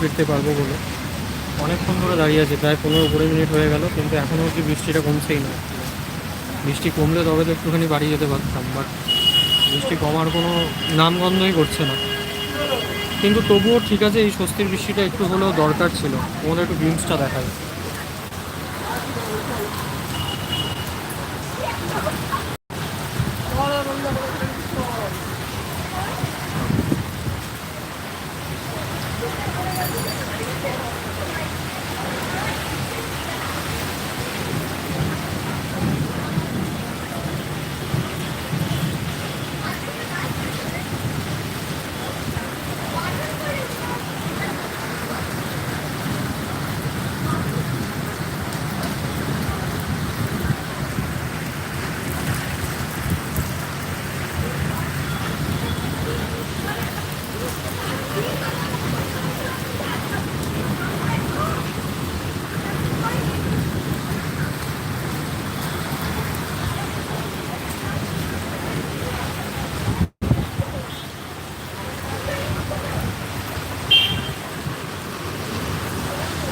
ফিরতে পারব বলে। অনেকক্ষণ ধরে দাঁড়িয়ে আছে, প্রায় পনেরো কুড়ি মিনিট হয়ে গেল, কিন্তু এখনও অবধি বৃষ্টিটা কমছেই না। বৃষ্টি কমলে তবে তো একটুখানি বাড়ি যেতে পারতাম বাট বৃষ্টি কমার কোনো নামগন্ধই করছে না। কিন্তু তবুও ঠিক আছে, এই স্বস্তির বৃষ্টিটা একটু হলেও দরকার ছিল। তোমাদের একটু গ্লিমসটা দেখায়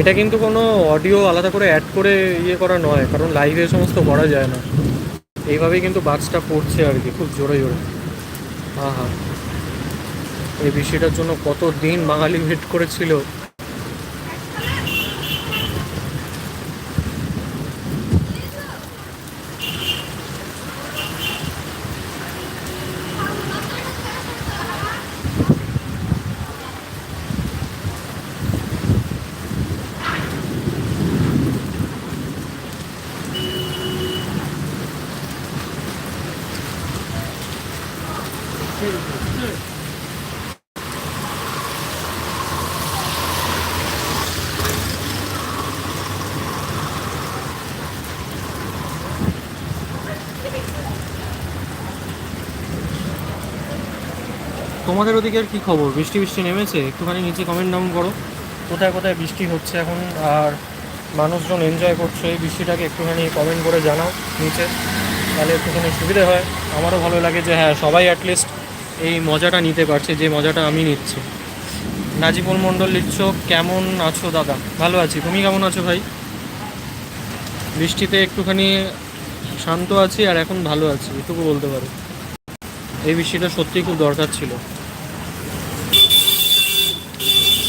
এটা কিন্তু কোনো অডিও আলাদা করে অ্যাড করে ইয়ে করা নয়, কারণ লাইভে এ সমস্ত করা যায় না। এইভাবেই কিন্তু বাক্সটা পড়ছে আর কি, খুব জোরে জোরে। হ্যাঁ হ্যাঁ এই বিষয়টার জন্য কত দিন বাঙালি ভেট করেছিল? তোমাদের ওদিকে আর কি খবর? বৃষ্টি বৃষ্টি নেমেছে? একটুখানি নিচে কমেন্ট ডাউন করো। কোথায় কোথায় বৃষ্টি হচ্ছে এখন? আর মানুষজন এনজয় করছে, এই বৃষ্টিটাকে একটুখানি কমেন্ট করে জানাও নিচে। তাহলে একটুখানি সুবিধে হয়। আমারও ভালো লাগে যে হ্যাঁ সবাই অ্যাটলিস্ট এই মজাটা নিতে পারছে, যে মজাটা আমি নিচ্ছি। নাজিবুল মণ্ডল লিখছ, কেমন আছো দাদা? ভালো আছি। তুমি কেমন আছো ভাই? বৃষ্টিতে একটুখানি শান্ত আছি আর এখন ভালো আছি। এটুকু বলতে পারো। এই বৃষ্টিটা সত্যিই খুব দরকার ছিল।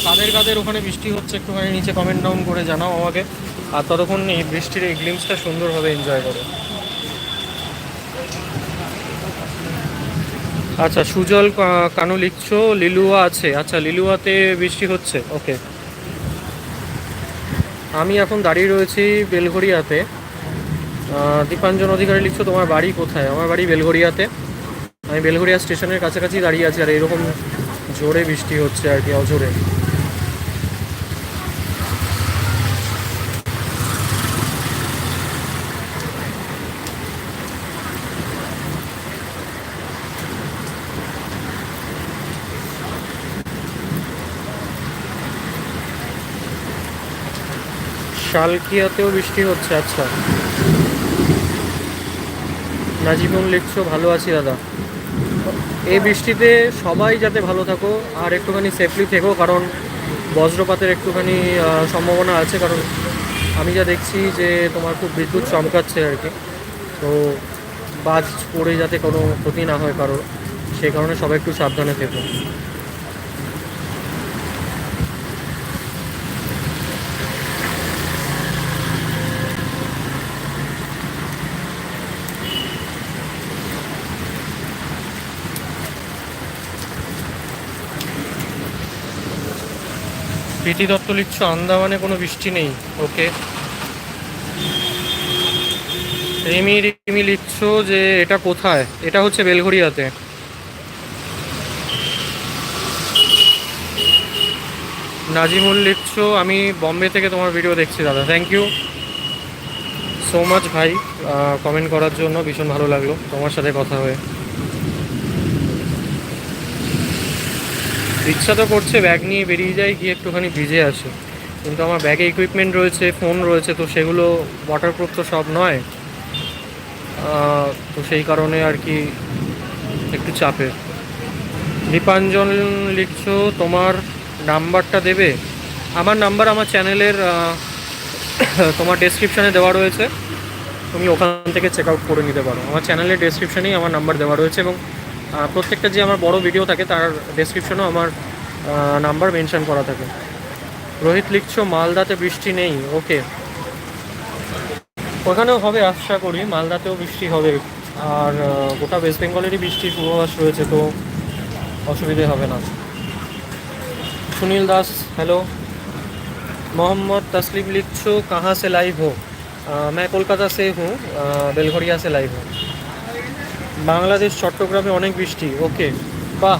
কাদের কাদের ওখানে বৃষ্টি হচ্ছে একটুখানি নিচে কমেন্ট ডাউন করে জানাও আমাকে। আর ততক্ষণ এই বৃষ্টির এই গ্লিমসটা সুন্দরভাবে এনজয় করো। আচ্ছা সুজল কানু লিখছো, লিলুয়া আছে। আচ্ছা লিলুয়াতে বৃষ্টি হচ্ছে। ওকে। আমি এখন দাঁড়িয়ে রয়েছি বেলঘড়িয়াতে। দীপাঞ্জন অধিকারী লিখছো, তোমার বাড়ি কোথায়? আমার বাড়ি বেলঘড়িয়াতে। আমি বেলঘড়িয়া স্টেশনের কাছাকাছি দাঁড়িয়ে আছি আর এরকম জোরে বৃষ্টি হচ্ছে আর কি অজোরে শালকিয়াতেও বৃষ্টি হচ্ছে আচ্ছা। নাজিমুল লিখছো, ভালো আছি দাদা। এই বৃষ্টিতে সবাই যাতে ভালো থাকো আর একটুখানি সেফলি থেকো, কারণ বজ্রপাতের একটুখানি সম্ভাবনা আছে, কারণ আমি যা দেখছি যে তোমার খুব বিদ্যুৎ চমকাচ্ছে আর কি। তো বাজ পড়ে যাতে কোনো ক্ষতি না হয় কারোর সেই কারণে সবাই একটু সাবধানে থেকো। প্রীতি দত্ত লিখছো, আন্দামানে কোনো বৃষ্টি নেই, ওকে। রিমি রিমি লিখছো যে এটা কোথায়? এটা হচ্ছে বেলঘড়িয়াতে। নাজিমুল লিখছো, আমি বম্বে থেকে তোমার ভিডিও দেখছি, দাদা। থ্যাংক ইউ সো মাচ ভাই কমেন্ট করার জন্য, ভীষণ ভালো লাগল তোমার সাথে কথা হয়ে। ইচ্ছা তো করছে ব্যাগ নিয়ে বেরিয়ে যাই, গিয়ে একটুখানি ভিজে আসি। কিন্তু আমার ব্যাগে ইকুইপমেন্ট রয়েছে ফোন রয়েছে, তো সেগুলো ওয়াটারপ্রুফ তো সব নয়। তো সেই কারণে আর কি একটু চাপের দীপাঞ্জন লিখছো, তোমার নাম্বারটা দেবে? আমার নাম্বার আমার চ্যানেলের তোমার ডেসক্রিপশানে দেওয়া রয়েছে। তুমি ওখান থেকে চেক আউট করে নিতে পারো। আমার চ্যানেলের ডেসক্রিপশানেই আমার নাম্বার দেওয়া রয়েছে এবং প্রত্যেকটা যে আমার বড় ভিডিও থাকে তার ডেসক্রিপশনেও আমার নাম্বার মেনশন করা থাকে রোহিত লিখছো মালদাতে বৃষ্টি নেই ওকে ওখানেও হবে আশা করি মালদাতেও বৃষ্টি হবে আর আহ, গোটা ওয়েস্ট বেঙ্গলেরই বৃষ্টির পূর্বাভাস রয়েছে তো অসুবিধে হবে না সুনীল দাস हेलो मोहम्मद तस्लीम लिखो कहाँ से लाइव हो अ, मैं कोलकाता से हूँ अ, बेलघरिया से लाइव हूँ বাংলাদেশ, চট্টগ্রামে অনেক বৃষ্টি ওকে বাহ,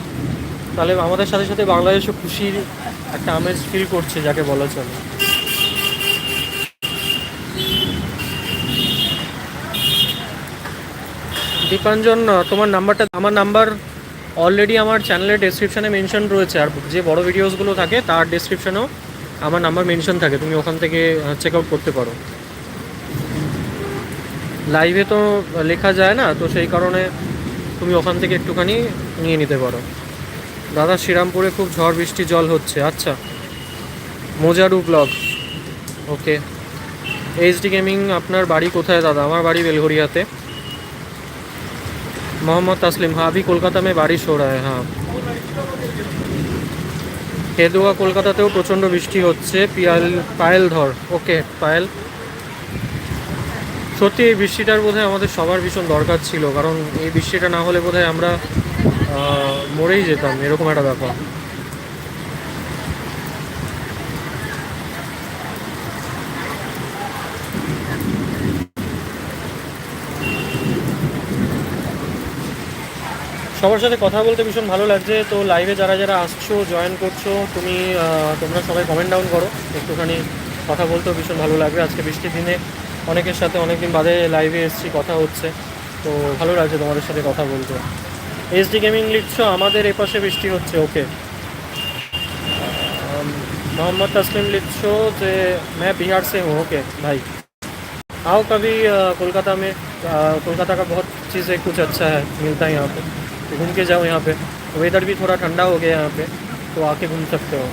তাহলে আমাদের সাথে সাথে বাংলাদেশও খুশির একটা আমেজ ফিল করছে যাকে বলা চলে। দীপাঞ্জন তোমার নাম্বারটা আমার নাম্বার অলরেডি আমার চ্যানেলের ডেসক্রিপশনে মেনশন রয়েছে, আর যে বড় ভিডিওসগুলো থাকে, তার ডেসক্রিপশনেও আমার নাম্বার মেনশন থাকে, তুমি ওখান থেকে চেক আউট করতে পারো। লাইভে তো লেখা যায় না তো সেই কারণে তুমি ওখান থেকে একটুখানি নিয়ে নিতে পারো দাদা শ্রীরামপুরে খুব ঝড় বৃষ্টি জল হচ্ছে আচ্ছা মোজারু ব্লগ ওকে এইচডি গেমিং আপনার বাড়ি কোথায় দাদা আমার বাড়ি বেলঘরিয়াতে मोहम्मद तस्लीम हाँ अभी कोलकाता में बारिश हो रहा है हाँ কেদুয়া কলকাতাতেও প্রচণ্ড বৃষ্টি হচ্ছে পিয়াল পায়েল ধর ওকে পায়েল সত্যি এই বৃষ্টিটার বোধহয় আমাদের সবার ভীষণ দরকার ছিল, কারণ এই বৃষ্টিটা না হলে বোধহয় আমরা মরেই যেতাম, এরকম একটা ব্যাপার। সবার সাথে কথা বলতে ভীষণ ভালো লাগছে, তো লাইভে যারা যারা আসছো জয়েন করছ, তুমি তোমরা সবাই কমেন্ট ডাউন করো, একটুখানি কথা বলতেও ভীষণ ভালো লাগবে আজকে বৃষ্টির দিনে। অনেকের সাথে অনেকদিন বাদে লাইভে এসেছি কথা হচ্ছে তো ভালো লাগছে তোমাদের সাথে কথা বলতে এসডি গেমিং লিখছো আমাদের এপাশে বৃষ্টি হচ্ছে ওকে मोहम्मद तस्लीम लिखो जे मैं बिहार से हूँ ओके भाई आओ कभी अ, कोलकाता में अ, कोलकाता का बहुत चीज़ें कुछ अच्छा है मिलता है यहाँ पे तो घूम के जाओ यहाँ पे वेदर भी थोड़ा ठंडा हो गया यहाँ पे तो आके घूम सकते हो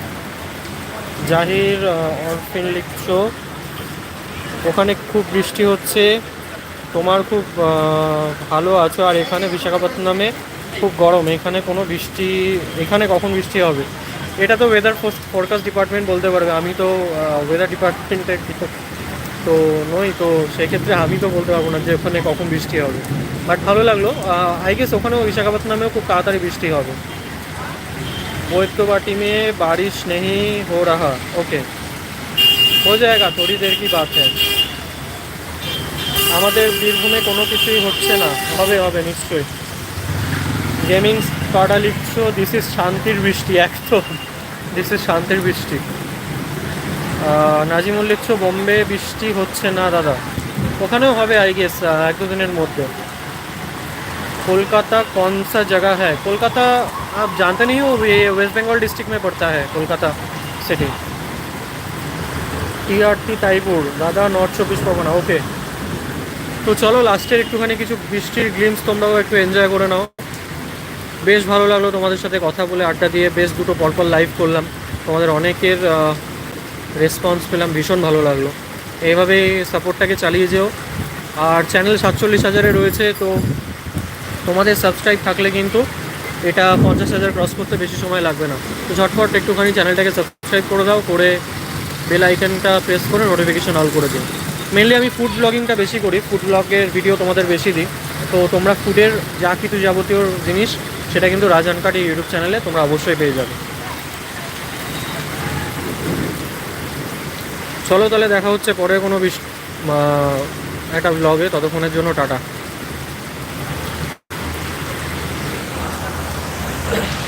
জাহির অরফিন লিখছো ওখানে খুব বৃষ্টি হচ্ছে তোমার খুব আহ, ভালো আছো আর এখানে বিশাখাপত্তনমে খুব গরম এখানে কোনো বৃষ্টি এখানে কখন বৃষ্টি হবে এটা তো ওয়েদার ফোরকাস্ট ডিপার্টমেন্ট বলতে পারবে আমি তো ওয়েদার ডিপার্টমেন্টের তো নই তো সেক্ষেত্রে আমি তো বলতে পারবো না যে ওখানে কখন বৃষ্টি হবে বাট ভালো লাগলো আই গেস ওখানেও বিশাখাপত্তনমেও খুব তাড়াতাড়ি বৃষ্টি হবে बोइतवाटी में बारिश नहीं हो रहा ओके हो जाएगा थोड़ी देर की बात है আমাদের বীরভূমে কোনো কিছুই হচ্ছে না হবে হবে নিশ্চয়ই গেমিং কার্ডা লিখছো দিস ইজ শান্তির বৃষ্টি একদম দিস ইজ শান্তির বৃষ্টি আহ, নাজিমুল লিখছো বোম্বে বৃষ্টি হচ্ছে না দাদা ওখানেও হবে আই গেস এক দুদিনের মধ্যে कोलकाता कौन सा जगह है कोलकाता आप जानते नहीं हो ये वेस्ट बंगाल डिस्ट्रिक्ट में पड़ता है कोलकाता सिटी টিআরটি তাইপুর দাদা নর্থ চব্বিশ পরগনা ওকে তো চলো, লাস্টের একটুখানি কিছু বৃষ্টির গ্লিমস তোমরাও একটু এনজয় করে নাও। বেশ ভালো লাগল তোমাদের সাথে কথা বলে, আড্ডা দিয়ে বেশ দুটো পরপর লাইভ করলাম। তোমাদের অনেকের রেসপন্স পেলাম, ভীষণ ভালো লাগল। এইভাবে সাপোর্টটাকে চালিয়ে যেও। আর চ্যানেল সাতচল্লিশ হাজারে রয়েছে, তো তোমাদের সাবস্ক্রাইব থাকলে কিন্তু এটা পঞ্চাশ হাজার ক্রস করতে বেশি সময় লাগবে না। তো ঝটপট একটুখানি চ্যানেলটাকে সাবস্ক্রাইব করে দাও, করে বেল আইকনটা প্রেস করে নোটিফিকেশন অল করে দিও। মেনলি আমি ফুড ব্লগিংটা বেশি করি ফুড ব্লগের ভিডিও তোমাদের বেশি দিই। তো তোমরা ফুডের যা কিছু যাবতীয় জিনিস, সেটা কিন্তু রাজ আনকাট এই ইউটিউব চ্যানেলে তোমরা অবশ্যই পেয়ে যাবে। চলো তাহলে দেখা হচ্ছে পরে কোনো বিশ একটা ব্লগে ততক্ষণের জন্য টাটা।